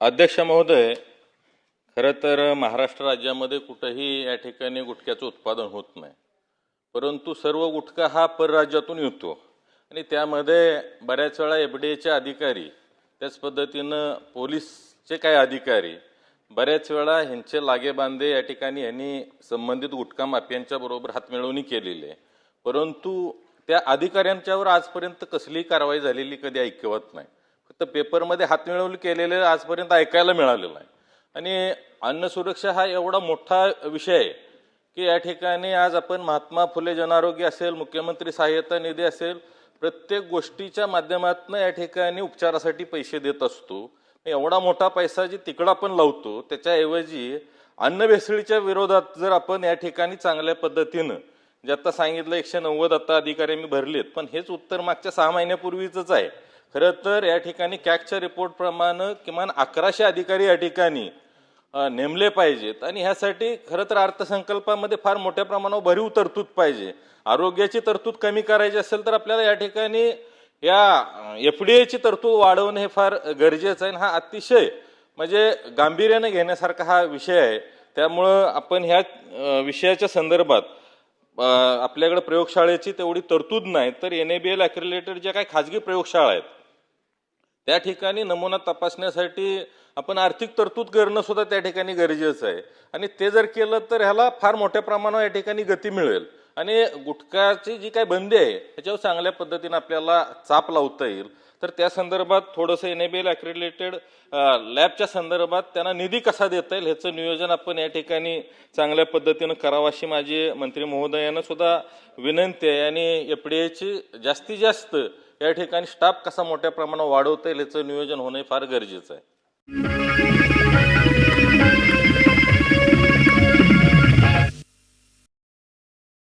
अध्यक्ष महोदय खरं तर महाराष्ट्र राज्यामध्ये कुठंही या ठिकाणी गुटख्याचं उत्पादन होत नाही. परंतु सर्व गुटखा हा परराज्यातून येतो. आणि त्यामध्ये बऱ्याच वेळा एफ डी एचे अधिकारी त्याच पद्धतीनं पोलीसचे काही अधिकारी बऱ्याच वेळा ह्यांचे लागेबांधे या ठिकाणी यांनी संबंधित गुटखा माफियांच्या बरोबर हातमिळवणी केलेली आहे. परंतु त्या अधिकाऱ्यांच्यावर आजपर्यंत कसलीही कारवाई झालेली कधी ऐकवत नाही. फक्त पेपरमध्ये हातमिळवणी केलेले आजपर्यंत ऐकायला मिळालेलं आहे. आणि अन्न सुरक्षा हा एवढा मोठा विषय आहे की या ठिकाणी आज आपण महात्मा फुले जनआरोग्य असेल मुख्यमंत्री सहाय्यता निधी असेल प्रत्येक गोष्टीच्या माध्यमातून या ठिकाणी उपचारासाठी पैसे देत असतो. एवढा मोठा पैसा जे तिकडं आपण लावतो त्याच्याऐवजी अन्न भेसळीच्या विरोधात जर आपण या ठिकाणी चांगल्या पद्धतीनं जे आता सांगितलं एकशे नव्वद आता अधिकारी मी भरलेत पण हेच उत्तर मागच्या सहा महिन्यापूर्वीच आहे. खरं तर या ठिकाणी कॅगच्या रिपोर्टप्रमाणे किमान अकराशे अधिकारी या ठिकाणी नेमले पाहिजेत. आणि ह्यासाठी खरं तर अर्थसंकल्पामध्ये फार मोठ्या प्रमाणावर भरीव तरतूद पाहिजे. आरोग्याची तरतूद कमी करायची असेल तर आपल्याला या ठिकाणी या एफ डी एची तरतूद वाढवणं हे फार गरजेचं आहे. आणि हा अतिशय म्हणजे गांभीर्याने घेण्यासारखा हा विषय आहे. त्यामुळं आपण ह्या विषयाच्या संदर्भात आपल्याकडे प्रयोगशाळेची तेवढी तरतूद नाही तर एन ए बी एल ॲक्रिलेटेड ज्या काही खाजगी प्रयोगशाळा आहेत त्या ठिकाणी नमुना तपासण्यासाठी आपण आर्थिक तरतूद करणं सुद्धा त्या ठिकाणी गरजेचं आहे. आणि ते जर केलं तर ह्याला फार मोठ्या प्रमाणावर या ठिकाणी गती मिळेल. आणि गुटखाची जी काही बंदी आहे त्याच्यावर चांगल्या पद्धतीने आपल्याला चाप लावता येईल. तर त्या संदर्भात थोडंसं एनेबेल अक्रिलेटेड लॅबच्या संदर्भात त्यांना निधी कसा देता येईल ह्याचं नियोजन आपण या ठिकाणी चांगल्या पद्धतीनं करावं अशी माझी मंत्री महोदयांना सुद्धा विनंती आहे. आणि एफ डी एची जास्तीत जास्त या ठिकाणी स्टाफ कसा मोठ्या प्रमाणात वाढवता येईल याचं नियोजन होणं फार गरजेचं आहे.